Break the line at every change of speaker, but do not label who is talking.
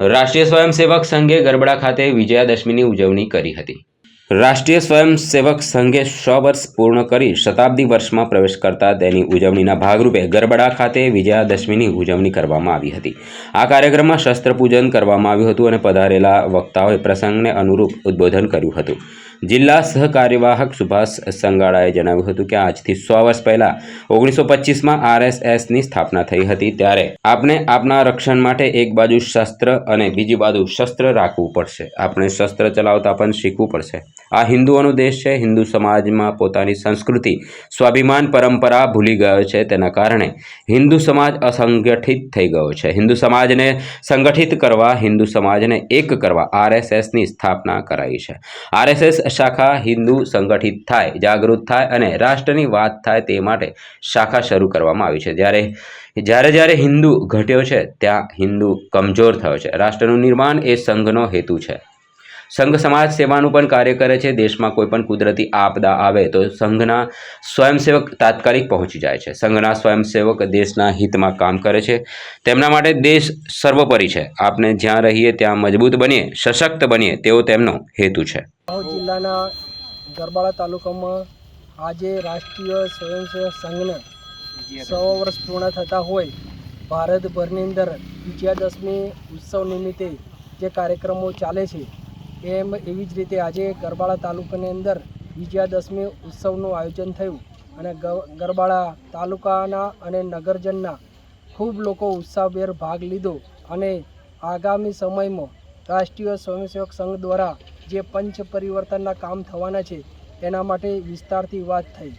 રાષ્ટ્રીય સ્વયંસેવક સંઘે ગરબડા ખાતે વિજયાદશમીની ઉજવણી કરી હતી. રાષ્ટ્રીય સ્વયંસેવક સંઘે સો વર્ષ પૂર્ણ કરી શતાબ્દી વર્ષમાં પ્રવેશ કરતા તેની ઉજવણીના ભાગરૂપે ગરબડા ખાતે વિજયાદશમીની ઉજવણી કરવામાં આવી હતી. આ કાર્યક્રમમાં શસ્ત્રપૂજન કરવામાં આવ્યું હતું અને પધારેલા વક્તાઓએ પ્રસંગને અનુરૂપ ઉદ્બોધન કર્યું હતું. જિલ્લા સહકાર્યવાહક સુભાષ સંગાળાએ જણાવ્યું હતું કે આજથી સો વર્ષ પહેલાં ઓગણીસો પચીસમાં આરએસએસની સ્થાપના થઈ હતી ત્યારે આપણે આપના રક્ષણ માટે એક બાજુ શસ્ત્ર અને બીજી બાજુ શસ્ત્ર રાખવું પડશે. આપણે શસ્ત્ર ચલાવતા પણ શીખવું પડશે. આ હિન્દુઓનો દેશ છે. હિન્દુ સમાજમાં પોતાની સંસ્કૃતિ, સ્વાભિમાન, પરંપરા ભૂલી ગયો છે. તેના કારણે હિન્દુ સમાજ અસંગઠિત થઈ ગયો છે. હિન્દુ સમાજને સંગઠિત કરવા, હિન્દુ સમાજને એક કરવા આરએસએસની સ્થાપના કરાઈ છે. આરએસએસ શાખા હિન્દુ સંગઠિત થાય, જાગૃત થાય અને રાષ્ટ્રની વાત થાય તે માટે શાખા શરૂ કરવામાં આવી છે. જ્યારે જ્યારે જ્યારે હિન્દુ ઘટ્યો છે, ત્યાં હિન્દુ કમજોર થયો છે. રાષ્ટ્રનું નિર્માણ એ સંઘનો હેતુ છે. સંઘ સમાજ સેવાનું પણ કાર્ય કરે છે. દેશમાં કોઈ પણ કુદરતી આપદા આવે તો સંઘના સ્વયંસેવક તાત્કાલિક પહોંચી જાય છે. સંઘના સ્વયંસેવક દેશના હિતમાં કામ કરે છે. તેમના માટે દેશ સર્વોપરી છે. આપણે જ્યાં રહીએ ત્યાં મજબૂત બનીએ, સશક્ત બનીએ તેવો તેમનો હેતુ છે.
જિલ્લાના ગરબાડા તાલુકામાં આજે રાષ્ટ્રીય સ્વયંસેવક સંઘને સો વર્ષ પૂર્ણ થતા હોય, ભારતભરની અંદર વિજયાદશમી ઉત્સવ નિમિત્તે જે કાર્યક્રમો ચાલે છે એમ એવી જ રીતે આજે ગરબાડા તાલુકાની અંદર વિજયાદશમી ઉત્સવનું આયોજન થયું અને ગરબાડા તાલુકાના અને નગરજનના ખૂબ લોકો ઉત્સાહભેર ભાગ લીધો અને આગામી સમયમાં રાષ્ટ્રીય સ્વયંસેવક સંઘ દ્વારા જે પંચ પરિવર્તનના કામ થવાના છે, તેના માટે વિસ્તારથી વાત થઈ.